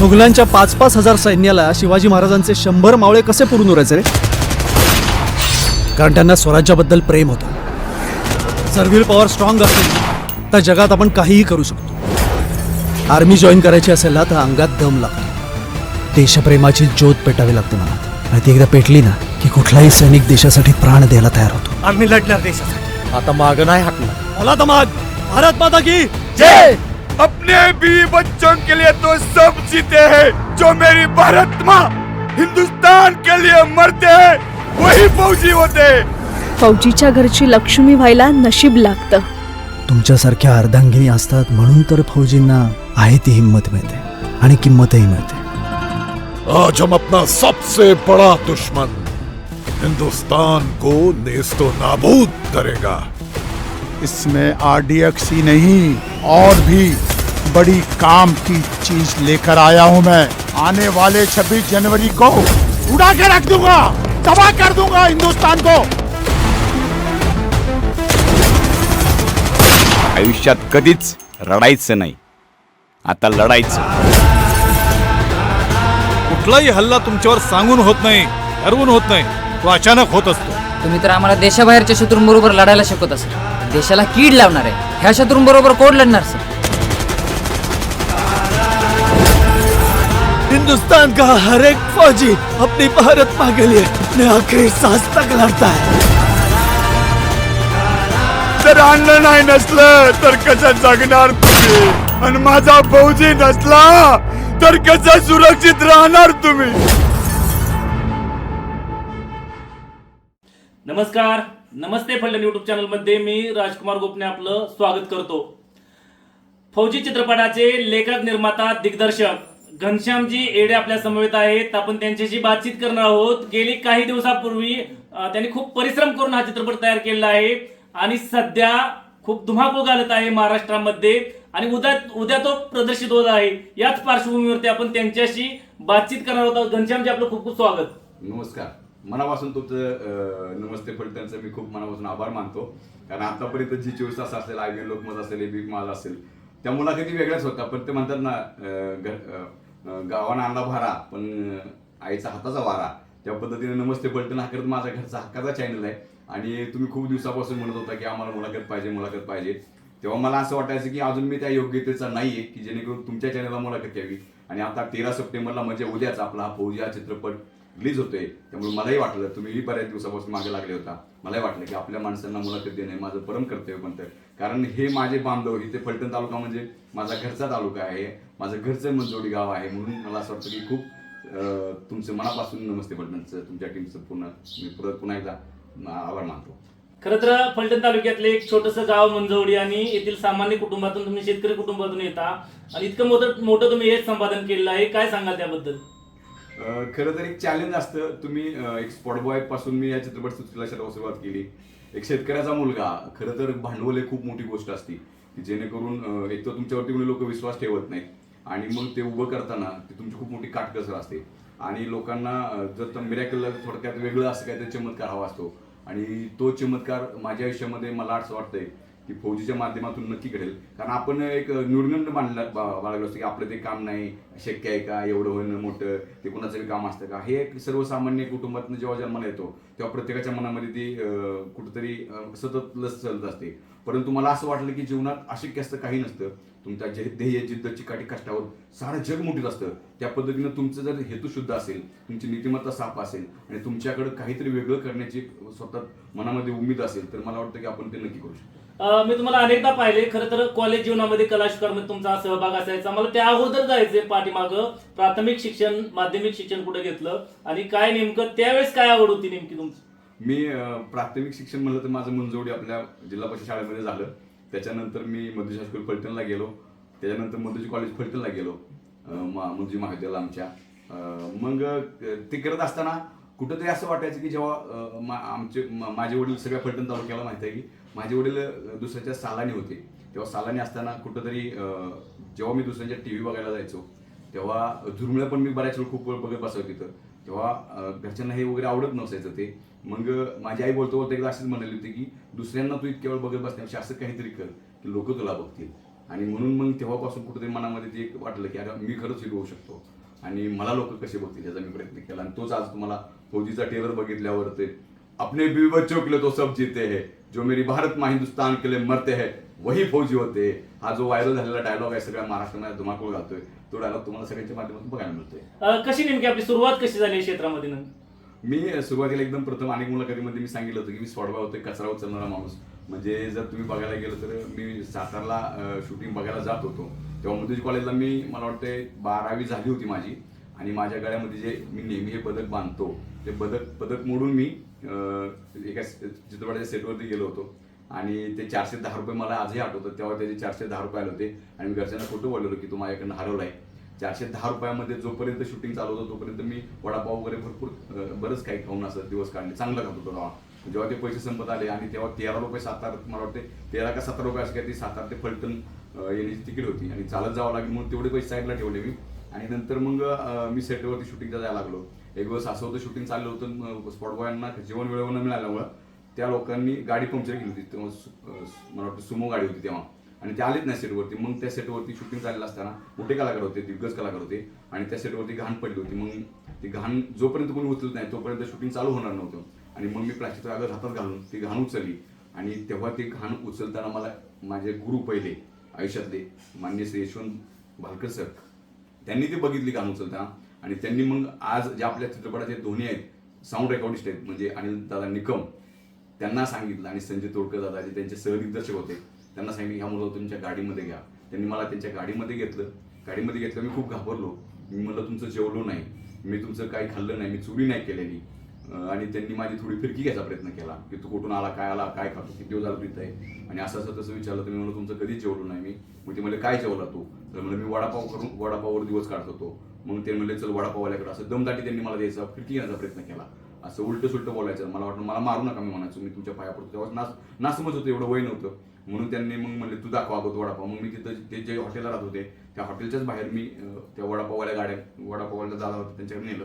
मुघलांच्या पाच पाच हजार सैन्याला शिवाजी महाराजांचे शंभर मावळे कसे पुरून उरायचे रे? कारण त्यांना स्वराज्याबद्दल प्रेम होतं. जर विल पॉवर स्ट्रॉंग असेल तर जगात आपण काहीही करू शकतो. आर्मी जॉईन करायची असेल ना तर अंगात दम लागतो. देशप्रेमाची ज्योत पेटावी लागते मला. आणि ती एकदा पेटली ना की कुठलाही सैनिक देशासाठी प्राण द्यायला तयार होतो. आम्ही लढणार देशासाठी. आता माग नाही हाकणार. बोला तर माग. भारत माता की जय! अपने बीवी बच्चों के लिए तो सब जीते हैं जो मेरी भारत माँ हिंदुस्तान के लिए मरते हैं वही फौजी होते हैं। फौजीच्या घरची लक्ष्मी व्हायला नशीब लागतं. तुमच्यासारख्या अर्धांगिनी असतात म्हणून तर फौजींना आहे ती हिंमत मिळते आणि किंमतही मिळते. आज हम अपना सबसे बड़ा दुश्मन हिंदुस्तान को नेस्तो नाबूद करेगा। इसमें आरडीएक्स ही नहीं और भी बड़ी काम की चीज़ लेकर आया हूँ मैं। आने वाले 26 जनवरी को उड़ा के रख दूँगा तबाह कर दूँगा हिंदुस्तान को। आयुष्यात कधीच रडायचं नाही आता लढायचं. कुठलाही हल्ला तुमच्यावर सांगून होत नाही ठरवून होत नाही. तो अचानक होत असतो. तुम्ही तर आम्हाला देशाबाहेरच्या शत्रूंबरोबर लढायला शिकवत असाल. देशाला कीड लावणार आहे. ह्या शत्रूंबरोबर कोण लढणार सर? हिंदुस्तान का हर एक फौजी अपनी भारत माँ के लिए अपने आखिरी सांस तक लड़ता है। जर अन्न नाही नसलं तर कसं जगणार तुम्ही? आणि माझा फौजी नसला तर कसं सुरक्षित राहणार तुम्ही? नमस्कार. नमस्ते फलटण यूट्यूब चॅनलमध्ये मी राजकुमार गोपने आपलं स्वागत करतो. फौजी चित्रपटाचे लेखक निर्माता दिग्दर्शक घनश्यामजी एडे आपल्या समवेत आहेत. आपण त्यांच्याशी बातचीत करणार आहोत. गेली काही दिवसापूर्वी त्यांनी खूप परिश्रम करून हा चित्रपट तयार केलेला आहे. आणि सध्या खूप धुमाकूळ घालत आहे महाराष्ट्रामध्ये. आणि उद्या उद्या तो प्रदर्शित होत आहे. याच पार्श्वभूमीवरती आपण त्यांच्याशी बातचीत करणार आहोत. घनश्यामजी आपलं खूप खूप स्वागत. नमस्कार. मनापासून तुमचं नमस्ते फलटणचं मी खूप मनापासून आभार मानतो. कारण आतापर्यंत जी चोवीस तास असेल आय बी लोकमत असेल एबी माझा असेल त्या मुलाखती वेगळ्याच होत्या. पण ते म्हणतात ना गावानं आणला भारा पण आईचा हाताचा वारा. त्या पद्धतीने नमस्ते फलटण हा करत माझा घरचा हक्काचा चॅनल आहे. आणि तुम्ही खूप दिवसापासून म्हणत होता की आम्हाला मुलाखत पाहिजे मुलाखत पाहिजे. तेव्हा मला असं वाटायचं की अजून मी त्या योग्यतेचा नाही आहे की जेणेकरून तुमच्या चॅनलला मुलाखत यावी. आणि आता तेरा सप्टेंबरला म्हणजे उद्याच आपला हा फौजी हा चित्रपट रिलीज होतोय त्यामुळे मलाही वाटलं तुम्हीही बऱ्याच दिवसापासून मागे लागले होता. मलाही वाटलं की आपल्या माणसांना मुलाखत देणे माझं परम कर्तव्य बनतं कारण हे माझे बांधव इथे फलटण तालुका म्हणजे माझा घरचा तालुका आहे माझं घरचं मंजोडी गाव आहे म्हणून मला असं वाटतं की खूप तुमचं मनापासून नमस्ते फलटणचं तुमच्या टीमचं पुन्हा मी परत पुन्हा एकदा आभार मानतो. खरं तर फलटण तालुक्यातले एक छोटस गाव मंजवडी आणि येथील सामान्य कुटुंबातून तुम्ही शेतकरी कुटुंबातून येता. आणि इतकं मोठं मोठं तुम्ही हेच संपादन केलेलं आहे. काय सांगाल त्याबद्दल? खरं तर एक चॅलेंज असतं. तुम्ही एक स्पॉट बॉयपासून मी या चित्रपट सृष्टीला सुरुवात केली. एक शेतकऱ्याचा मुलगा. खरं तर भांडवल ही खूप मोठी गोष्ट असते. की जेणेकरून एक तर तुमच्यावरती म्हणजे कोणी लोक विश्वास ठेवत नाहीत. आणि मग ते उभं करताना ती तुमची खूप मोठी काटकसर असते. आणि लोकांना जर जर मिरॅकल थोडक्यात वेगळं असं काहीतरी चमत्कार हवा असतो. आणि तो चमत्कार माझ्या आयुष्यामध्ये मला असं वाटतंय की फौजीच्या माध्यमातून नक्की घडेल. कारण आपण एक न्यूनगंड मानला बा- बाळगलो असतो की आपलं ते काम नाही शक्य आहे का एवढं होणं मोठं ते कोणाचं काम असतं का? हे एक सर्वसामान्य कुटुंबातून जेव्हा जन्माला येतो तेव्हा प्रत्येकाच्या मनामध्ये ती कुठंतरी सतत लस चालत असते. परंतु मला असं वाटलं की जीवनात अशक्य असतं काही नसतं. तुमच्या जे ध्येय जिद्द चिकाटी कष्टावर सारं जग मोठीत असतं. त्या पद्धतीनं तुमचं जर हेतू शुद्ध असेल तुमची नीतिमत्ता साफ असेल आणि तुमच्याकडे काहीतरी वेगळं करण्याची स्वतः मनामध्ये उमेद असेल तर मला वाटतं की आपण ते नक्की करू शकतो. मी तुम्हाला अनेकदा पाहिले खरं तर कॉलेज जीवनामध्ये कला तुमचा सहभाग असायचा. मला त्या अगोदर जायचंय पाठीमागं. प्राथमिक शिक्षण माध्यमिक शिक्षण कुठे घेतलं आणि काय नेमकं त्यावेळेस काय आवड होती नेमकी तुमची? मी प्राथमिक शिक्षण म्हणलं तर माझं मंजोडी आपल्या जिल्हा परिषद शाळेमध्ये झालं. त्याच्यानंतर मी मधुजी हायस्कूल फलटणला गेलो. त्याच्यानंतर मधुजी कॉलेज फलटणला गेलो. मा- मधुजी महाविद्यालय आमच्या. मग ते करत असताना कुठंतरी असं वाटायचं की जेव्हा आमचे माझे वडील सगळ्या फलटण तालुक्याला माहिती आहे की माझे वडील दुसऱ्याच्या सालानी होते. तेव्हा सालानी असताना कुठंतरी जेव्हा मी दुसऱ्यांच्या टी व्ही बघायला जायचो तेव्हा झुरमुळ्या पण मी बऱ्याच वेळ खूप वेळ बघत बसायचो तिथं. तेव्हा घरच्यांना हे वगैरे आवडत नसायचं ते. मग माझी आई बोलतो बोलतो एकदा अशीच म्हणाली होती की दुसऱ्यांना तू इतक्या वेळ बघत बसण्यापेक्षा असं काहीतरी कर की लोक तुला बघतील. आणि म्हणून मग तेव्हापासून कुठेतरी मनामध्ये ते एक वाटलं की अरे मी खरंच हिरो होऊ शकतो. आणि मला लोक कसे बघतील याचा मी प्रयत्न केला. आणि तोच आज तुम्हाला फौजीचा टेलर बघितल्यावर ते अपने बीवी चोकले तो सब जीते है. जो मेरी भारत माँ हिंदुस्तान के लिए मरते है वही फौजी होते हैं. जो व्हायरल झालेला डायलॉग आहे सगळ्या महाराष्ट्रामध्ये धुमाकूळ घालतोय. तो डायलॉग तुम्हाला सगळ्यांच्या माध्यमातून बघायला मिळतोय. अ, कशी नेमकी आपली सुरुवात कशी झाली या क्षेत्रामध्ये? मी सुरुवातीला एकदम प्रथम अनेक मुलाखतीमध्ये मी सांगितलं होतं की मी सोडवा होते कचरा उचलणारा माणूस. म्हणजे जर तुम्ही बघायला गेलं तर मी सातारला शूटिंग बघायला जात होतो. तेव्हा मधुज कॉलेजला मी मला वाटते बारावी झाली होती माझी. आणि माझ्या गळ्यामध्ये जे मी नेहमी हे पदक बांधतो ते पदक पदक मोडून मी एका चित्रपटाच्या सेटवरती गेलो होतो. आणि ते चारशे दहा रुपये मला आजही आठवतं तेव्हा त्याचे चारशे दहा रुपये आले होते. आणि मी घरच्यांना फोटो बोललो की तू माझ्याकडनं हरवलाय. चारशे दहा रुपयामध्ये जोपर्यंत शूटिंग चालू होतं तोपर्यंत मी वडापाव वगैरे भरपूर बरंच काही खाऊन असं दिवस काढले. चांगलं खात होतो तेव्हा. जेव्हा ते पैसे संपत आले आणि तेव्हा तेरा रुपये सातारा मला वाटते तेरा का सतरा रुपये असं काय ती सातारा ते फलटण येण्याची तिकीट होती. आणि चालत जावं लागेल म्हणून तेवढे पैसे साईडला ठेवले मी. आणि नंतर मग मी सेटवरती शूटिंगला जायला लागलो. एक दिवस असं होतं शूटिंग चाललं होतं स्पॉट बॉयांना जेवण वेळेवर न मिळाल्यामुळं त्या लोकांनी गाडी पंक्चर केली होती. तेव्हा मला वाटतं सुमो गाडी होती तेव्हा. आणि ते आलेच नाही सेटवरती मग त्या सेटवरती शूटिंग चाललं असताना मोठे कलाकार होते दिग्गज कलाकार होते. आणि त्या सेटवरती घाण पडली होती. मग ती घाण जोपर्यंत कोणी उचलत नाही तोपर्यंत शूटिंग चालू होणार नव्हतं. आणि मग मी प्लास्टिकचा कागद हातात घालून ती घाण उचलली. आणि तेव्हा ती घाण उचलताना मला माझे गुरु पहिले आयुष्यातले मान्य श्री यशवंत भालकर सर त्यांनी ती बघितली घाण उचलताना. आणि त्यांनी मग आज ज्या आपल्या चित्रपटाचे दोन्ही आहेत साऊंड रेकॉर्डिस्ट आहेत म्हणजे अनिल दादा निकम त्यांना सांगितलं आणि संजय तोडकर दादा जे त्यांचे सहदिग्दर्शक होते त्यांना सांगितलं ह्या मुलं तुमच्या गाडीमध्ये घ्या. त्यांनी मला त्यांच्या गाडीमध्ये घेतलं. गाडीमध्ये घेतलं मी खूप घाबरलो. मी म्हणलं तुमचं जेवलो नाही. मी तुमचं काही खाल्लं नाही. मी चोरी नाही केलेली. आणि त्यांनी माझी थोडी फिरकी घ्यायचा प्रयत्न केला. की तू कुठून आला काय आला काय खातो किती दिवस झाला तिथं आहे? आणि असं असं तसं विचारलं तर मी म्हणलं तुमचं कधीच जेवलो नाही मी. मग ते म्हणजे काय जेवला तू? तर म्हणलं मी वडापाव करून वडापाववर दिवस काढत होतो. मग ते म्हणले चल वडापाववाल्याकडे. असं दमदाटी त्यांनी मला द्यायचा फिरकी घेण्याचा प्रयत्न केला. असं उलट सुलट बोलायचं. मला वाटलं मला मारू नका मी म्हणायचो मी तुमच्या पाया पडतो. तेव्हा नास नासमच होतं एवढं वय नव्हतं. म्हणून त्यांनी मग म्हणले तू दाखवा अगोदर वडापाव. मग मी तिथं ते जे हॉटेलला राहत होते त्या हॉटेलच्याच बाहेर मी त्या वडापाववाल्या गाड्या वडापाववाल्या दादा होता त्यांच्याकडे नेलं.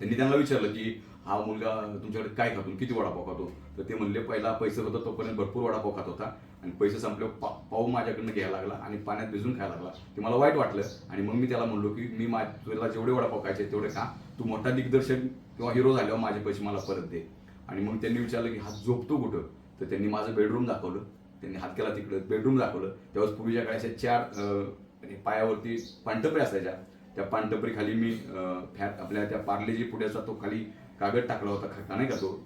त्यांनी त्यांना विचारलं की हा मुलगा तुमच्याकडे काय खातो? किती वडापाव खातो? तर ते म्हणले पहिला पैसे होता तोपर्यंत भरपूर वडापाव खात होता आणि पैसे संपले पा पाव माझ्याकडनं घ्यायला लागला आणि पाण्यात भिजून खायला लागला. ते मला वाईट वाटलं आणि मग मी त्याला म्हणलो की मी मा तुला जेवढे वडापाव खायचे तेवढे खा. तू मोठा दिग्दर्शक किंवा हिरो झाल्यावर माझे पैसे मला परत दे. आणि मग त्यांनी विचारलं की हा झोपतो कुठं? तर त्यांनी माझं बेडरूम दाखवलं. त्यांनी हात केला तिकडं बेडरूम दाखवलं. तेव्हा पूर्वीच्या काळाच्या चार म्हणजे पायावरती पांढरपे असायच्या. त्या पांटपरी खाली मी फॅट आपल्या त्या पार्लेजी पुड्याचा तो खाली कागद टाकला होता खा नाही का? तो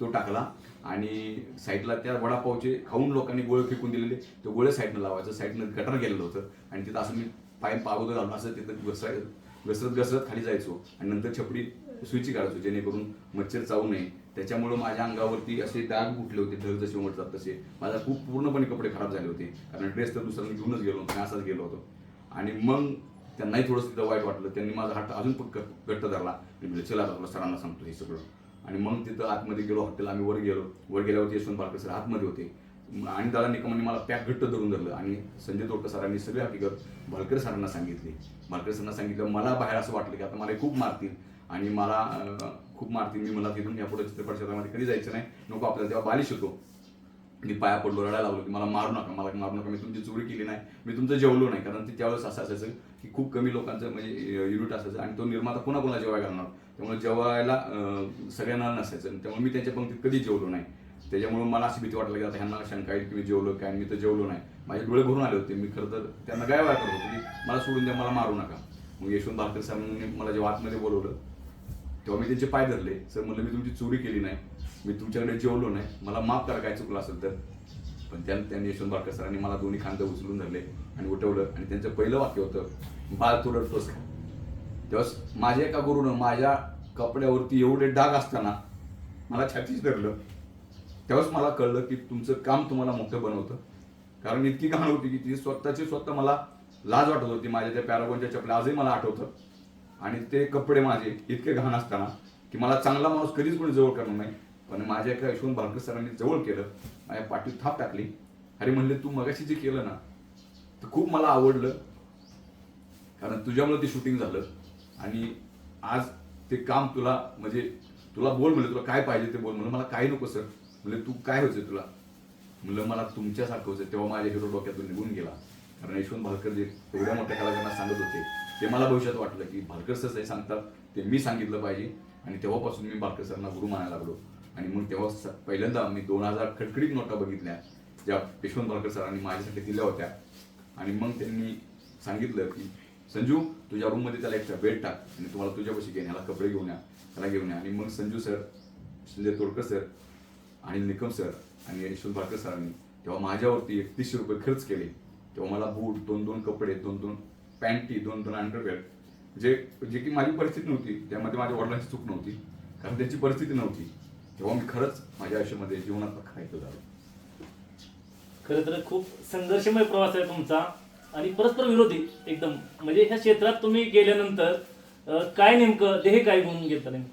तो टाकला आणि साईडला त्या वडापावचे खाऊन लोकांनी गोळे फेकून दिलेले. ते गोळे साईडनं लावायचं साईडनं गटर गेलेलं होतं आणि तिथं असं मी पाय पागोदर घालून असं तिथं घसराय घसरत घसरत खाली जायचो आणि नंतर छपडी सुईची काढायचो जेणेकरून मच्छर चावू नये. त्याच्यामुळं माझ्या अंगावरती असे डाग उठले होते ढग जसे उमटतात तसे. माझा खूप पूर्णपणे कपडे खराब झाले होते. कारण ड्रेस तर दुसऱ्यांनी घेऊनच गेलो होतो असाच गेलो होतो. आणि मग त्यांनाही थोडंसं तिथं वाईट वाटलं. त्यांनी माझा हात अजून पण घट्ट धरला. आणि म्हणजे चला आता सरांना सांगतो हे सगळं. आणि मग तिथं आतमध्ये गेलो हॉटेल आम्ही वर गेलो. वर गेल्यावरती यशवंत बालकर सर आतमध्ये होते. आणि दादा निकमांनी मला पॅक घट्ट धरून धरलं. आणि संजय तोडकर सरांनी सगळी हकीकत भालकर सरांना सांगितली. भालकर सरांना सांगितलं मला बाहेर असं वाटलं की आता मला हे खूप मारतील. आणि मला खूप मारतील. मी मला तिथून यापुढे चित्रपट क्षेत्रामध्ये कधी जायचं नाही. नको आपल्याला तेव्हा बालिश होतो मी पाया पडलो रडायला लागलो की मला मारू नका. मला मारू नका. मी तुमची चोरी केली नाही. मी तुमचं जेवलो नाही. कारण ते त्यावेळेस असं असायचं की खूप कमी लोकांचं म्हणजे युनिट असायचं आणि तो निर्माता पुन्हा पुन्हा जेवायला घालणार? त्यामुळे जेवायला सगळ्यांना नसायचं. त्यामुळे मी त्यांच्या पंक्तीत कधी जेवलो नाही. त्याच्यामुळे मला अशी भीती वाटली की आता ह्यांना शंका येईल की मी जेवलो काय? मी तर जेवलो नाही. माझे डोळे भरून आले होते. मी खरं तर त्यांना काय वाय करत होतो की मला सोडून द्या मला मारू नका. मग यशवंत भालकर सरांनी मला जेव्हा आतमध्ये बोलवलं तेव्हा मी त्यांचे पाय धरले. सर म्हणलं मी तुमची चोरी केली नाही. मी तुमच्याकडे जेवलो नाही. मला माफ करा काय चुकलं असेल तर. पण त्या त्यांनी यशवंत बारकर सरांनी मला दोन्ही खांदे उचलून धरले. आणि उठवलं. आणि त्यांचं पहिलं वाक्य होतं बाळ तू रडतोस का तेव्हा माझ्या एका गुरुनं माझ्या कपड्यावरती एवढे डाग असताना मला छातीच धरलं. तेव्हाच मला कळलं की तुमचं काम तुम्हाला मोठं बनवतं. कारण इतकी घाण होती की ती स्वतःची स्वतः मला लाज वाटत होती. माझ्या त्या पॅरागोनच्या चपल्या आजही मला आठवतं. आणि ते कपडे माझे इतके घाण असताना की मला चांगला माणूस कधीच कोणी जवळ करणार नाही. पण माझ्या एका यशवंत भालकर सरांनी जवळ केलं. माझ्या पाठीत थाप टाकली. अरे म्हणले तू मगाशी जे केलं ना तर खूप मला आवडलं. कारण तुझ्यामुळे ते शूटिंग झालं. आणि आज ते काम तुला म्हणजे तुला बोल म्हणलं तुला काय पाहिजे ते बोल म्हणलं. मला काय नको सर. म्हणलं तू काय व्हायचं तुला? म्हणलं मला तुमच्यासारखं होतं तेव्हा माझ्या हिरो डोक्यातून निघून गेला. कारण यशवंत भालकर जे एवढ्या मोठ्या कलाकारांना सांगत होते ते मला भविष्यात वाटलं की भालकर सर जे सांगतात ते मी सांगितलं पाहिजे. आणि तेव्हापासून मी भालकर सरांना गुरु मानायला लागलो. आणि मग तेव्हा पहिल्यांदा मी दोन हजार खडखडीत नोटा बघितल्या ज्या यशवंत भालकर सरांनी माझ्यासाठी दिल्या होत्या. आणि मग त्यांनी सांगितलं की संजू तुझ्या रूममध्ये त्याला एक बेड टाक आणि तुम्हाला तुझ्यापाशी घेऊन ह्याला कपडे घेऊन या त्याला घेऊन या. आणि मग संजू सर संजय तोडकर सर आणि निकम सर आणि यशवंत भाकर सरांनी तेव्हा माझ्यावरती एकतीसशे रुपये खर्च केले. तेव्हा मला बूट दोन दोन कपडे दोन दोन पॅन्टी दोन दोन अंडरवेअर जे जे की माझी परिस्थिती नव्हती त्यामध्ये माझ्या वडिलांची चूक नव्हती कारण त्यांची परिस्थिती नव्हती. तेव्हा मी खरंच माझ्या आयुष्यामध्ये जीवनात खायचं झालं. खरं तर खूप संघर्षमय प्रवास आहे तुमचा. आणि परस्पर विरोधी एकदम. म्हणजे ह्या क्षेत्रात तुम्ही गेल्यानंतर अं, काय नेमकं देह काय गुण घेतलं नेमकं?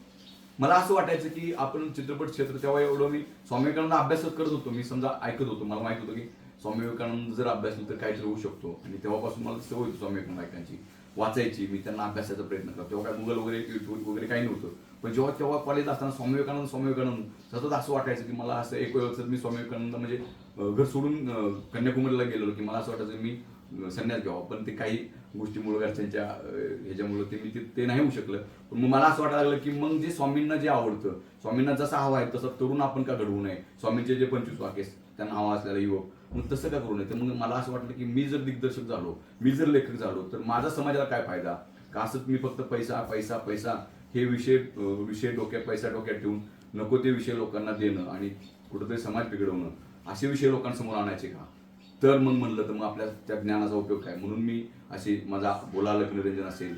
मला असं वाटायचं की आपण चित्रपट क्षेत्र तेव्हा एवढं मी स्वामी विवेकानंद अभ्यासच करत होतो. मी समजा ऐकत होतो. मला माहीत होतं की स्वामी विवेकानंद जर अभ्यास तर काहीतरी होऊ शकतो. आणि तेव्हापासून मला सवय होती स्वामी विवेकानंद ऐकायची. वाचायची. मी त्यांना अभ्यासाचा प्रयत्न करतो. तेव्हा काय गुगल वगैरे युट्यूब वगैरे काही नव्हतं. पण जेव्हा तेव्हा कॉलेज असताना स्वामी विवेकानंद स्वामी विवेकानंद सतत असं वाटायचं की मला असं एक वेळ मी स्वामी विवेकानंद म्हणजे घर सोडून कन्याकुमारीला गेलो की मला असं वाटायचं की मी संन्यास घ्यावा. पण ते काही गोष्टीमुळे घरच्यांच्या ह्याच्यामुळं ते मी ते- ते नाही होऊ शकलं. पण मग मला असं वाटायला लागलं की मग जे स्वामींना जे आवडतं स्वामींना जसा हवा आहे तसं तरुण आपण का घडवू नये? स्वामींचे जे पंचवीस वाक्य त्यांना हवा असलेला युवक. मग तसं का करू नये? तर मग मला असं वाटलं की मी जर दिग्दर्शक झालो मी जर लेखक झालो तर माझा समाजाला काय फायदा? का असंच मी फक्त पैसा पैसा पैसा हे विषय विषय डोक्यात पैसा डोक्यात ठेवून नको ते विषय लोकांना देणं आणि कुठंतरी समाज बिघडवणं? असे विषय लोकांसमोर आणायचे का? तर मग म्हणलं तर मग आपल्या त्या ज्ञानाचा उपयोग काय? म्हणून मी अशी माझा बोला लग्नरंजन असेल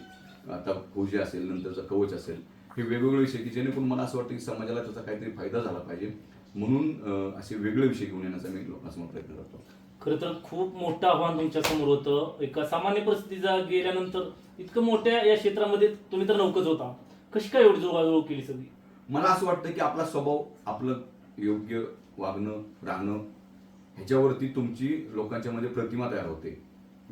आता फौजी असेल नंतरचा कवच असेल हे वेगवेगळे विषय की जेणेकरून मला असं वाटतं की समाजाला त्याचा काहीतरी फायदा झाला पाहिजे. म्हणून असे वेगळे विषय घेऊन येण्याचा मी लोकांसमोर प्रयत्न करतो. खरं तर खूप मोठं आव्हान तुमच्यासमोर होतं. एका सामान्य परिस्थितीचा गेल्यानंतर इतकं मोठ्या या क्षेत्रामध्ये तुम्ही तर नौकच होता. कशी काय एवढी जुळवाजुळव केली सगळी? मला असं वाटतं की आपला स्वभाव आपलं योग्य वागणं राहणं ह्याच्यावरती तुमची लोकांच्या मध्ये प्रतिमा तयार होते.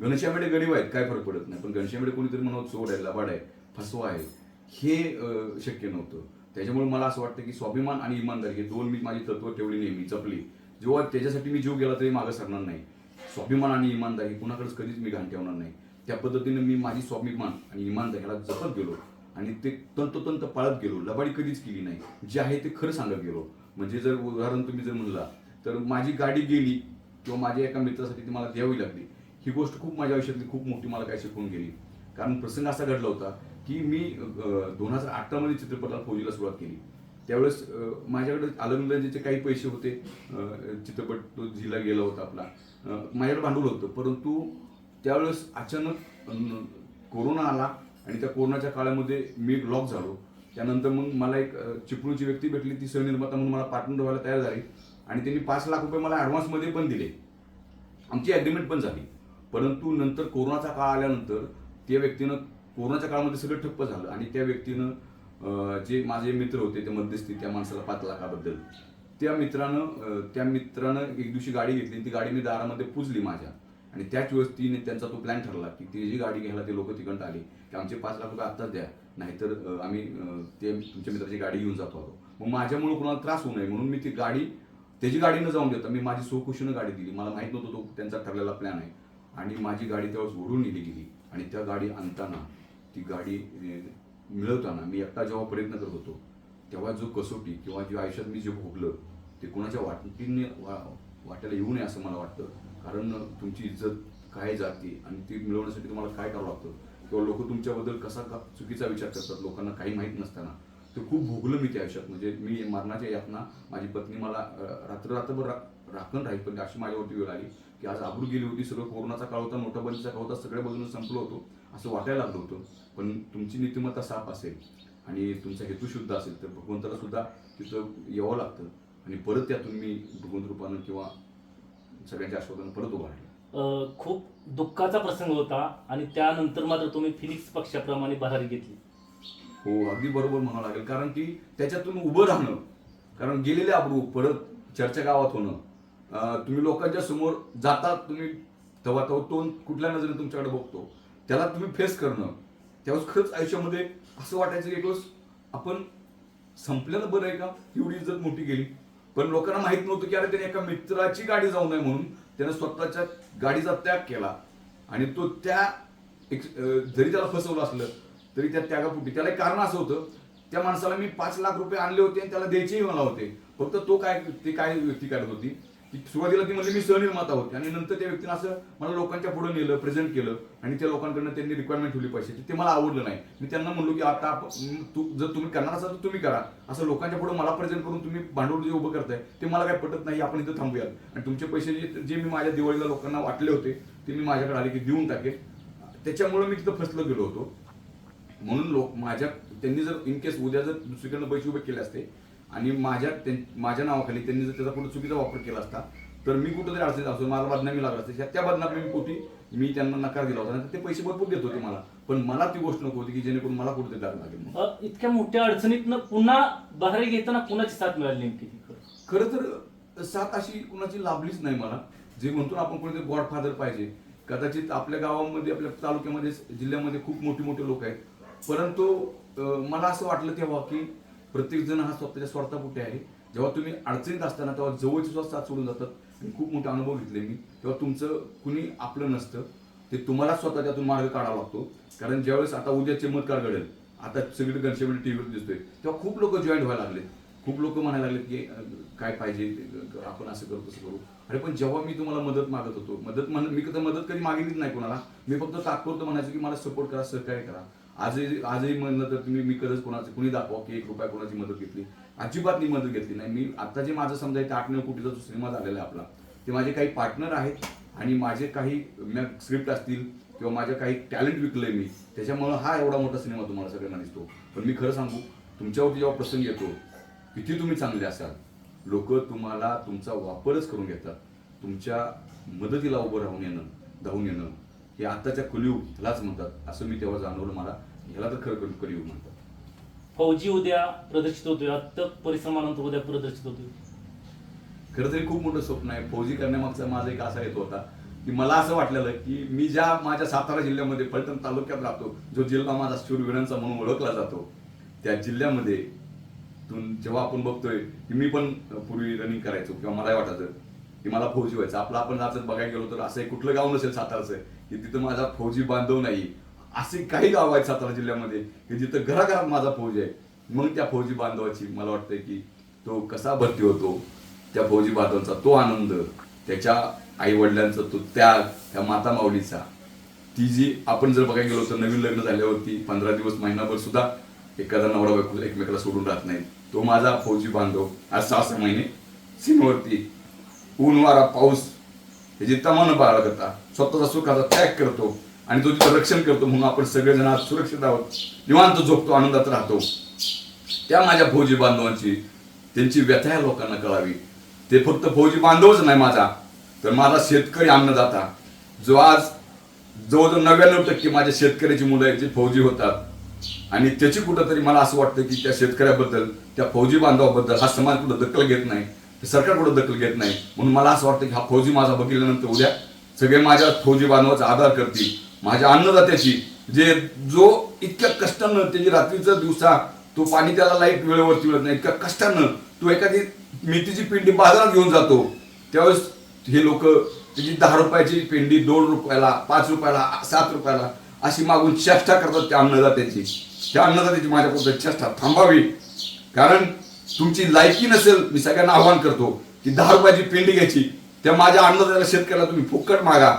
गणेशामेडे गरीब आहेत काय फरक पडत नाही. पण गणेशामेडे कोणीतरी म्हणत चोर आहे लबाड आहे फसवा आहे. हे शक्य नव्हतं. त्याच्यामुळे मला असं वाटतं की स्वाभिमान आणि इमानदारी हे दोन मी माझी तत्व ठेवली नेहमी जपली. जेव्हा त्याच्यासाठी मी जीव गेला तरी मागं सरणार नाही. स्वाभिमान आणि इमानदारी कुणाकडेच कधीच मी घाण ठेवणार नाही. त्या पद्धतीने मी माझी स्वाभिमान आणि इमानदारी ह्याला जपत गेलो. आणि ते तंतोतंत पाळत गेलो. लबाडी कधीच केली नाही. जे आहे ते खरं सांगत गेलो. म्हणजे जर उदाहरण तुम्ही जर म्हणला तर माझी गाडी गेली किंवा माझ्या एका मित्रासाठी ती मला द्यावी लागली ही गोष्ट खूप माझ्या आयुष्यातली खूप मोठी मला काय शिकवून गेली. कारण प्रसंग असा घडला होता की मी दोन हजार अठरामध्ये चित्रपटाला फौजीला सुरुवात केली. त्यावेळेस माझ्याकडे आलमगंजाचे काही पैसे होते. चित्रपट तो जिला गेला होता आपला. माझ्याकडे भांडवल होतं. परंतु त्यावेळेस अचानक कोरोना आला आणि त्या कोरोनाच्या काळामध्ये मी लॉक झालो. त्यानंतर मग मला एक चिपळूची व्यक्ती भेटली ती सहनिर्माता म्हणून मला पार्टनर व्हायला तयार झाली. आणि त्यांनी पाच लाख रुपये मला ॲडव्हान्समध्ये पण दिले. आमची ॲग्रीमेंट पण झाली. परंतु नंतर कोरोनाचा काळ आल्यानंतर त्या व्यक्तीनं कोरोनाच्या काळामध्ये सगळं ठप्प झालं. आणि त्या व्यक्तीनं जे माझे मित्र होते ते मध्यस्थी त्या माणसाला पाच लाखाबद्दल. त्या मित्रानं त्या मित्रानं एक दिवशी गाडी घेतली. आणि ती गाडी मी दारामध्ये पुजली माझ्या. आणि त्याच वेळेस तिने त्यांचा तो प्लॅन ठरला की ती जी गाडी घ्यायला ते लोक तिकडं आले की आमचे पाच लाख रुपये आत्ताच द्या. नाहीतर आम्ही ते तुमच्या मित्राची गाडी घेऊन जातो आलो. मग माझ्यामुळे कुणाला त्रास होऊ नये म्हणून मी ती गाडी त्याची गाडी न जाऊन देतो. मी माझी सोखुशीनं गाडी दिली. मला माहीत नव्हतं तो त्यांचा ठरलेला प्लॅन आहे. आणि माझी गाडी त्यावेळेस ओढून नेली गेली. आणि त्या गाडी आणताना ती गाडी मिळवताना मी एकटा जेव्हा प्रयत्न करत होतो तेव्हा जो कसोटी किंवा जे आयुष्यात मी जे भोगलं ते कोणाच्या वाटीने वा वाटायला येऊ नये असं मला वाटतं. कारण तुमची इज्जत काय जाते आणि ती मिळवण्यासाठी तुम्हाला काय करावं लागतं? किंवा लोक तुमच्याबद्दल कसा का चुकीचा विचार करतात? लोकांना काही माहीत नसताना. ते खूप भोगलं मी त्या आयुष्यात. म्हणजे मी मरणाच्या यातना माझी पत्नी मला रात्र रात्रभर रा- राखण राहील पण अशी माझ्यावरती वेळ आली की आज आबरू गेली होती. सगळं कोरोनाचा काळ होता नोटाबंदीचा काळ होता सगळ्या बाजूने संपलं होतं. असं वाटायला लागलं होतं. पण तुमची नीतिमत्ता साफ असेल आणि तुमचा हेतू शुद्ध असेल तर भगवंताला सुद्धा तिथं यावं लागतं. आणि परत त्यातून मी भगवंत रूपानं किंवा सगळ्यांच्या आस्वादानं परत उभा राहिलो. अं, खूप दुःखाचा प्रसंग होता आणि त्यानंतर मात्र तुम्ही फिनिक्स पक्षाप्रमाणे भरारी घेतली. हो अगदी बरोबर म्हणावं लागेल. कारण की त्याच्यातून उभं राहणं कारण गेलेले अब्रू परत चर्चा गावात होणं अं, तुम्ही लोकांच्या समोर जाता तुम्ही तेव्हा तेव्हा तो कुठल्या नजरेने तुमच्याकडे बघतो त्याला तुम्ही फेस करणं त्यावेळेस खरंच आयुष्यामध्ये असं वाटायचं की एक आपण संपलेलं बरं आहे का? एवढी इज्जत मोठी गेली पण लोकांना माहीत नव्हतं की अरे त्याने एका मित्राची गाडी जाऊ नये म्हणून त्याने स्वतःच्या गाडीचा त्याग केला. आणि तो त्या एक जरी त्याला फसवलं असलं तरी त्या त्यागापुटी त्याला एक कारण असं होतं त्या माणसाला मी पाच लाख रुपये आणले होते आणि त्याला द्यायचेही मला होते. फक्त तो काय ते काय व्यक्ती काढत होती? सुरुवातीला ती म्हणजे मी सहनिर्माता होते. आणि नंतर त्या व्यक्तीनं असं मला लोकांच्या पुढे नेलं प्रेझेंट केलं आणि त्या लोकांकडनं त्यांनी रिक्वायरमेंट ठेवली पैशाची ते मला आवडलं नाही. मी त्यांना म्हणलो की आता तू जर तुम्ही करणार असाल तर तुम्ही करा. असं लोकांच्या पुढे मला प्रेझेंट करून तुम्ही भांडवल जे उभं करताय ते मला काही पटत नाही आपण इथं थांबूयात. आणि तुमचे पैसे जे जे मी माझ्या दिवाळीला लोकांना वाटले होते ते मी माझ्याकडे आले की देऊन टाकेन. त्याच्यामुळे मी तिथं फसलो गेलो होतो. म्हणून लोक माझ्या त्यांनी जर इन केस उद्या जर दुसरीकडनं पैसे उभे केले असते आणि माझ्या माझ्या नावाखाली त्यांनी जर त्याचा कुठे चुकीचा वापर केला असता तर मी कुठेतरी अडचणीत असतो. मला बदनामी लागला असते. त्या बदनामी पोटी मी त्यांना नकार दिला होता. ते पैसे भरपूर देत होते मला. पण मला ती गोष्ट नको होती की जेणेकरून मला कुठेतरी द्यावं लागेल इतक्या मोठ्या अडचणीतनं पुन्हा बाहेर घेताना कुणाची साथ मिळाली नेमकी खरं? तर साथ अशी कुणाची लाभलीच नाही मला. जे म्हणतो ना आपण कोणीतरी गॉडफादर पाहिजे. कदाचित आपल्या गावामध्ये आपल्या तालुक्यामध्ये जिल्ह्यामध्ये खूप मोठी मोठे लोक आहेत. परंतु मला असं वाटलं तेव्हा की प्रत्येकजण हा स्वतःच्या स्वार्थापुटे आहे. जेव्हा तुम्ही अडचणीत असताना तेव्हा जवळचे सुद्धा साथ सोडून जातात. आणि खूप मोठा अनुभव घेतले मी. तेव्हा तुमचं कुणी आपलं नसतं. ते तुम्हाला स्वतः त्यातून मार्ग काढावा लागतो. कारण ज्यावेळेस आता उद्या चमत्कार घडेल आता सगळी घनशेवटी टीव्हीवर दिसतोय तेव्हा खूप लोक जॉईन व्हायला लागले खूप लोक म्हणायला लागले की काय पाहिजे? आपण असं करू तसं करू. अरे पण जेव्हा मी तुम्हाला मदत मागत होतो मदत म्हण मी कधी मदत कधी मागितलीच नाही कोणाला. मी फक्त तात्पुरतं म्हणायचं की मला सपोर्ट करा सहकार्य करा. आजही आजही म्हणलं तर तुम्ही मी कधीच कोणाचं कुणी दाखवा की एक रुपया कोणाची मदत घेतली. अजिबात मी मदत घेतली नाही. मी आता जे माझं समजा इथे आठ नऊ कोटीचा जो सिनेमा झालेला आहे आपला ते माझे काही पार्टनर आहेत आणि माझे काही स्क्रिप्ट असतील किंवा माझ्या काही टॅलेंट विकलंय मी त्याच्यामुळं हा एवढा मोठा सिनेमा तुम्हाला सगळ्यांना दिसतो. पण मी खरं सांगू तुमच्यावरती जेव्हा प्रसंग येतो किती तुम्ही चांगले असाल लोक तुम्हाला तुमचा वापरच करून घेतात. तुमच्या मदतीला उभं राहून येणं धावून येणं हे आताच्या कलियुग ह्यालाच म्हणतात. असं मी तेव्हा जाणवलं मला. ह्याला तर खरं कल- कलियुग म्हणतात. फौजी उद्या प्रदर्शित होतोय. अत्यक परिश्रमानंतर उद्या प्रदर्शित होतोय. खरं तरी खूप मोठं स्वप्न आहे. फौजी करण्यामागचा माझा एक असा येतो होता. की मला असं वाटलेलं की मी ज्या माझ्या सातारा जिल्ह्यामध्ये फलटण तालुक्यात राहतो जो जिल्हा माझा शूरवीरांचा म्हणून ओळखला जातो त्या जिल्ह्यामध्ये जेव्हा आपण बघतोय की मी पण पूर्वी रनिंग करायचो किंवा मला वाटायचं की मला फौजी व्हायचं. आपलं आपण जर बघायला गेलो तर असं कुठलं गाव नसेल साताराचं. की तिथं माझा फौजी बांधव नाही. असे काही गाव आहेत सातारा जिल्ह्यामध्ये की जिथं घराघरात माझा फौजी आहे. मग त्या फौजी बांधवाची मला वाटतंय की तो कसा भरती होतो त्या फौजी बांधवांचा तो आनंद त्याच्या आई वडिलांचा तो त्याग त्या माता माऊलीचा. ती जी आपण जर बघायला गेलो तर नवीन लग्न झाल्यावरती पंधरा दिवस महिनाभर सुद्धा एखादा नवरा बायको एकमेकाला सोडून राहत नाही तो माझा फौजी बांधव. आज सहा सहा महिने सीमेवरती ऊन वारा पाऊस याची तमान बाळा स्वतःचा सुखाचा त्याग करतो आणि तो तिथं रक्षण करतो म्हणून आपण सगळेजण आज सुरक्षित आहोत. निवांत झोपतो आनंदात राहतो. त्या माझ्या फौजी बांधवांची त्यांची व्यथा या लोकांना कळावी. ते फक्त फौजी बांधवच नाही माझा तर माझा शेतकरी अन्नदाता. जो आज जवळजवळ नव्याण्णव टक्के माझ्या शेतकऱ्याची मुलं आहेत जे फौजी होतात. आणि त्याची कुठंतरी मला असं वाटतं की त्या शेतकऱ्याबद्दल त्या फौजी बांधवाबद्दल हा समाज कुठं दखल घेत नाही. सरकार कुठं दखल घेत नाही? म्हणून मला असं वाटतं की हा फौजी माझा बघितल्यानंतर उद्या सगळे माझ्या फौजी बांधवाचा आधार करतील. माझ्या अन्नदात्याची. जे जो इतक्या कष्टानं त्याची रात्रीचा दिवसा तो पाणी त्याला लाइट वेळेवरती मिळत नाही इतक्या कष्टानं तो एखादी मेथीची पिंडी बाजारात घेऊन जातो. त्यावेळेस हे लोक त्याची दहा रुपयाची पेंडी दोन रुपयाला पाच रुपयाला सात रुपयाला अशी मागून चेष्टा करतात त्या अन्नदात्याची. त्या अन्नदात्याची माझ्याबद्दल चेष्टा थांबावी. कारण तुमची लायकी नसेल मी सगळ्यांना आव्हान करतो की दहा रुपयाची पेंडी घ्यायची. त्या माझ्या अन्नदात्याला शेतकऱ्याला तुम्ही फुकट मागा.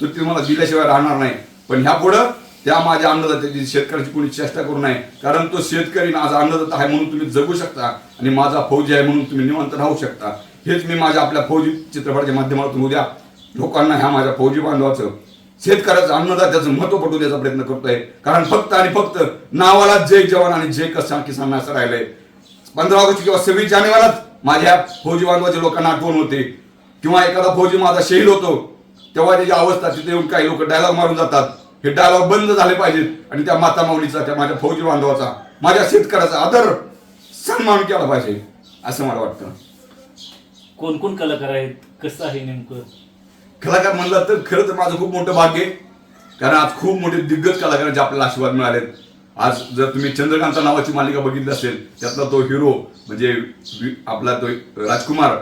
तर ते मला दिल्याशिवाय राहणार नाही. पण ह्या पुढं त्या माझ्या अन्नदात्याची शेतकऱ्याची कोणी चेष्टा करू नये. कारण तो शेतकरी माझा अन्नदाता आहे म्हणून तुम्ही जगू शकता आणि माझा फौजी आहे म्हणून तुम्ही निवंत राहू शकता. हेच मी माझ्या आपल्या फौजी चित्रपटाच्या माध्यमातून उद्या लोकांना ह्या माझ्या फौजी बांधवाचं शेतकऱ्याचं अन्नदात्याचं महत्त्व पटवण्याचा द्यायचा प्रयत्न करतोय. कारण फक्त आणि फक्त नावाला जय जवान आणि जय कसा किसान असं राहिलंय. पंधरा ऑगस्ट किंवा सव्वीस जानेवारीलाच माझ्या फौजी बांधवाच्या लोकांना आठवण होते. किंवा एखादा फौजी माझा शहीद होतो तेव्हा त्याची अवस्था तिथे येऊन काही लोक डायलॉग मारून जातात. हे डायलॉग बंद झाले पाहिजेत आणि त्या माता माऊलीचा त्या माझ्या फौजी बांधवाचा माझ्या शेतकऱ्याचा आदर सन्मान केला पाहिजे असं मला वाटतं. कोण कोण कलाकार आहेत? कसं आहे नेमकं? कलाकार म्हणलं तर खरं तर माझं खूप मोठं भाग्य आहे. कारण आज खूप मोठे दिग्गज कलाकारांचे आपल्याला आशीर्वाद मिळालेत. आज जर तुम्ही चंद्रकांता नावाची मालिका बघितली असेल त्यातला तो हिरो म्हणजे आपला तो राजकुमार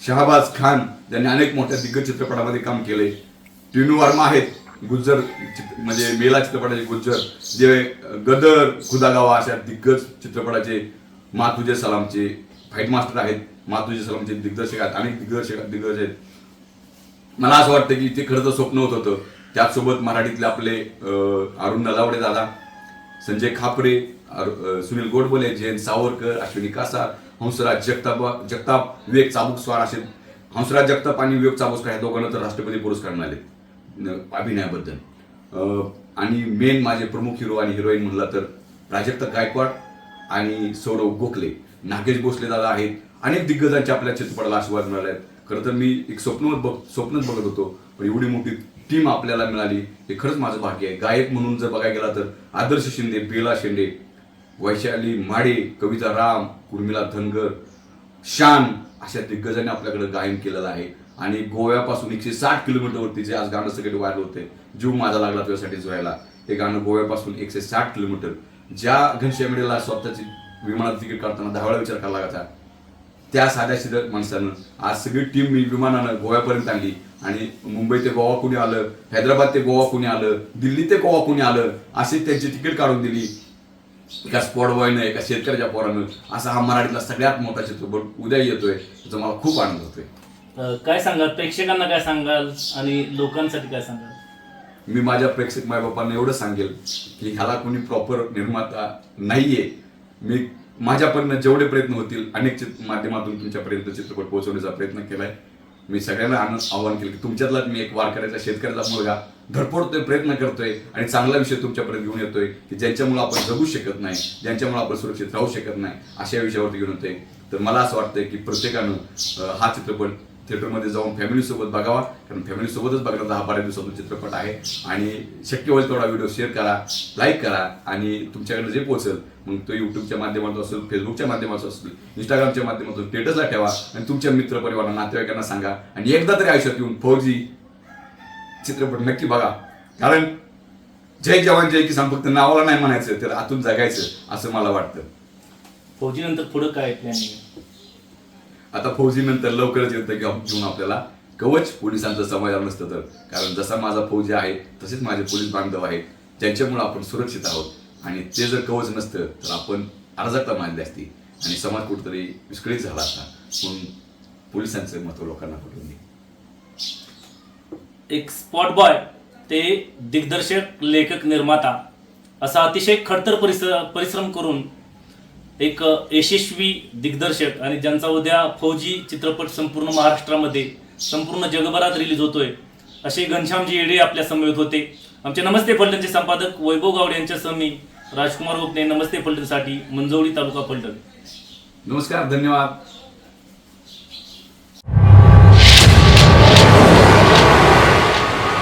शहाबाज खान ज्यांनी अनेक मोठ्या दिग्गज चित्रपटामध्ये काम केले टिनू वर्मा आहेत गुज्जर म्हणजे मेला चित्रपटाचे गुज्जर. जे गदर खुदागावा अशा दिग्गज चित्रपटाचे मातुजे सलामचे फाईट मास्टर आहेत. मातुजे सलामचे दिग्दर्शक आहेत अनेक दिग्दर्शक दिग्गज आहेत. मला असं वाटतं की ते खरं तर स्वप्न होत होतं. त्याचसोबत मराठीतले आपले अरुण नलावडे दादा संजय खापरे सुनील गोडबोले जयंत सावरकर अश्विनी कासार हंसराज जगताप जगताप विवेक चाबुकस्वार असे हंसराज जगताप आणि विवेक चाबुकस्वार या दोघांना तर राष्ट्रपती पुरस्कार मिळाले अभिनयाबद्दल. आणि मेन माझे प्रमुख हिरो आणि हिरोईन म्हणला तर प्राजक्ता गायकवाड आणि सौरव गोखले. नागेश भोसले दादा आहेत. अनेक दिग्गजांच्या आपल्या चित्रपटाला आशीर्वाद मिळाले आहेत. खरं तर मी एक स्वप्न बघ स्वप्नच बघत होतो पण एवढी मोठी टीम आपल्याला मिळाली. हे खरंच माझं भाग्य आहे. गायक म्हणून जर बघायला गेला तर आदर्श शिंदे बेला शेंडे वैशाली माडे कविता राम उर्मिला धनगर शान अशा दिग्गजांनी आपल्याकडे गायन केलेलं आहे. आणि गोव्यापासून एकशे साठ किलोमीटरवरती जे आज गाणं सगळे व्हायरल होते जीव माझा लागला तुझ्यासाठी जोयला हे गाणं गोव्यापासून एकशे साठ किलोमीटर. ज्या घनश्यामेडीला स्वतःची विमानात तिकीट काढताना दहा वेळा विचार करायला लागायचा त्या साध्या सिध्या माणसानं. आज सगळी टीम मी विमानानं गोव्यापर्यंत आणली. आणि मुंबई ते गोवा कुणी आलं हैदराबाद ते गोवा कुणी आलं दिल्ली ते गोवा कुणी आलं अशी त्यांची तिकीट काढून दिली. एका स्पॉट बॉयनं एका शेतकऱ्याच्या पोरानं. असा हा मराठीतला सगळ्यात मोठा चित्रपट उद्या येतोय त्याचा मला खूप आनंद होतोय. काय सांगाल? प्रेक्षकांना काय सांगाल? आणि लोकांसाठी काय सांगाल? मी माझ्या प्रेक्षक मायबापांना एवढं सांगेल की ह्याला कोणी प्रॉपर निर्माता नाहीये. मी माझ्यापर्यंत जेवढे प्रयत्न होतील अनेक चित्र माध्यमातून तुमच्यापर्यंत चित्रपट पोहोचवण्याचा प्रयत्न केलाय. मी सगळ्यांना आनंद आवाहन केलं की तुमच्यातलाच मी एक वारकऱ्याचा शेतकऱ्याचा मुलगा धडपडतोय प्रयत्न करतोय आणि चांगला विषय तुमच्यापर्यंत घेऊन येतोय की ज्यांच्यामुळे आपण जगू शकत नाही ज्यांच्यामुळे आपण सुरक्षित राहू शकत नाही अशा विषयावरती घेऊन येतोय. तर मला असं वाटतंय की प्रत्येकानं हा चित्रपट थिएटरमध्ये जाऊन फॅमिली सोबत बघावा. कारण फॅमिली सोबतच बघण्याचा हा बारा दिवसातून चित्रपट आहे. आणि शक्य होईल तेवढा व्हिडिओ शेअर करा लाईक करा आणि तुमच्याकडे जे पोहोचेल मग तो युट्यूबच्या माध्यमातून असेल फेसबुकच्या माध्यमातून असेल इंस्टाग्रामच्या माध्यमातून स्टेटसला ठेवा आणि तुमच्या मित्रपरिवारांना नातेवाईकांना सांगा. आणि एकदा तरी आयुष्यात येऊन फौजी चित्रपट नक्की बघा. कारण जय जवान जय किसान फक्त नावाला नाही म्हणायचं तर आतून जगायचं असं मला वाटतं. फौजी नंतर पुढं काय प्लॅनिंग आता फौजी नंतर लवकरच येतं की घेऊन आपल्याला कवच पोलिसांचं समाधान नसतं तर. कारण जसा माझा फौजी आहे तसेच माझे पोलीस बांधव आहेत ज्यांच्यामुळे आपण सुरक्षित आहोत. आणि ते जर कवच नसतं तर आपण अर्जाता मानली असती आणि समाज कुठेतरी विस्कळीत झाला असता. म्हणून पोलिसांचं महत्त्व लोकांना पटवून दे. एक स्पॉट बॉय ते दिग्दर्शक लेखक निर्माता असा अतिशय खडतर परिश्र परिश्रम करून एक यशस्वी दिग्दर्शक आणि ज्यांचा उद्या फौजी चित्रपट संपूर्ण महाराष्ट्रामध्ये संपूर्ण जगभरात रिलीज होतोय असे घनश्यामजी येडे आपल्या समवेत होते. आमचे नमस्ते फलटणचे संपादक वैभव गावडे यांच्यासह मी राजकुमार गोपने नमस्ते फलटणसाठी मंजवळी तालुका फलटण. नमस्कार धन्यवाद.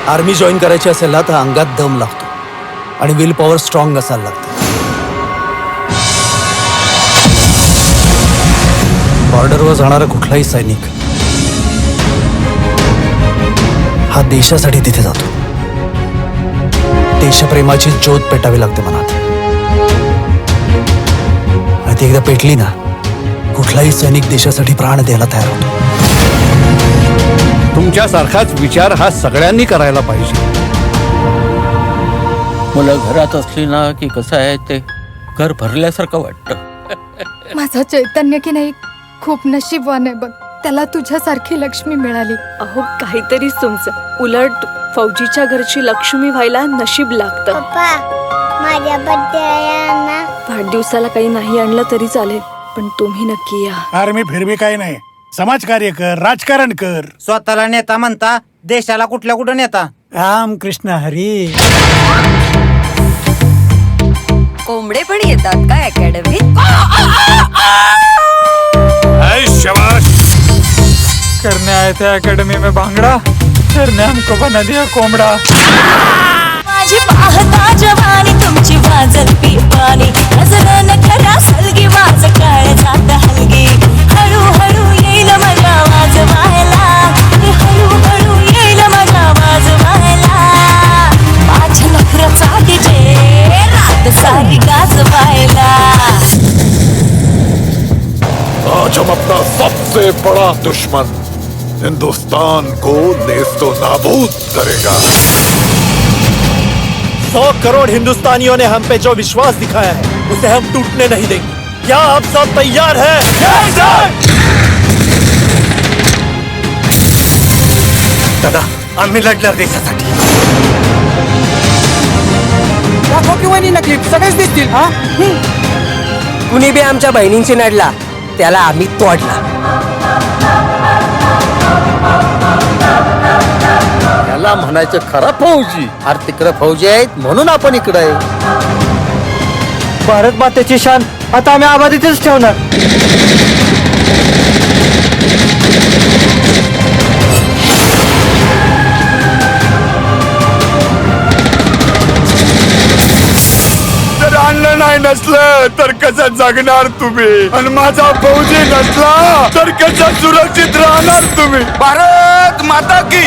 आर्मी जॉईन करायची असेल ना तर अंगात दम लागतो. आणि विल पॉवर स्ट्रॉंग असायला लागतं. बॉर्डरवर जाणारा कुठलाही सैनिक हा देशासाठी तिथे जातो. देशप्रेमाची ज्योत पेटावी लागते मनात. आणि ती एकदा पेटली ना कुठलाही सैनिक देशासाठी प्राण द्यायला तयार होतो. तुमच्यासारखाच विचार हा सगळ्यांनी करायला पाहिजे. मुलं घरात असली ना की कसं आहे ते? घर भरल्यासारखं वाटतं. माझा चैतन्य की नाही खूप नशीबवान आहे बघ. त्याला तुझ्यासारखी लक्ष्मी मिळाली. अहो काहीतरीच तुमचं उलट फौजीच्या घरची लक्ष्मी व्हायला नशीब लागतं. पप्पा माझ्या बड्डेला ना वाढदिवसाला काही नाही आणलं तरी चालेल पण तुम्ही नक्की या. अरे मी फिरवी काही नाही. समाजकार्य कर राजकारण कर. स्वतःला नेता म्हणता देशाला कुठल्या कुठं नेता? राम कृष्ण हरी. कोंबडे पण येतात का अकॅडमीत? करने आए थे अकेडमी में भांगड़ा करने हमको बना दिया कोंबड़ा. माझी पाहता जवानी तुमची वाजत पिपाणी नजर नखरा सलगी वाज काळ जात हलगी. हळू हळू येईल मजा वाजवायला हळू हळू येईल मजा वाजवायला माझ्या नखराचा डीजे रात सारी गाजवायला. आज हम अपना सबसे बड़ा दुश्मन हिंदुस्तान को नेस्तो नाबूद करेगा। सौ करोड़ हिंदुस्तानियों ने हम पे जो विश्वास दिखाया है उसे हम टूटने नहीं देंगे। क्या आप सब तैयार हैं? दादा आम्ही लढणार देशासाठी कुणी बी आमच्या बहिणींची नडला। त्याला आम्ही तोडला याला म्हणायचं खरा फौजी. अरे तिकडे फौजी आहेत म्हणून आपण इकडे आहे. भारत मातेची शान आता आम्ही आबादीतच ठेवणार. आणलं नाही नसलं तर कसं जगणार तुम्ही? आणि माझा फौजी नसला तर कसं सुरक्षित राहणार तुम्ही? भारत माता की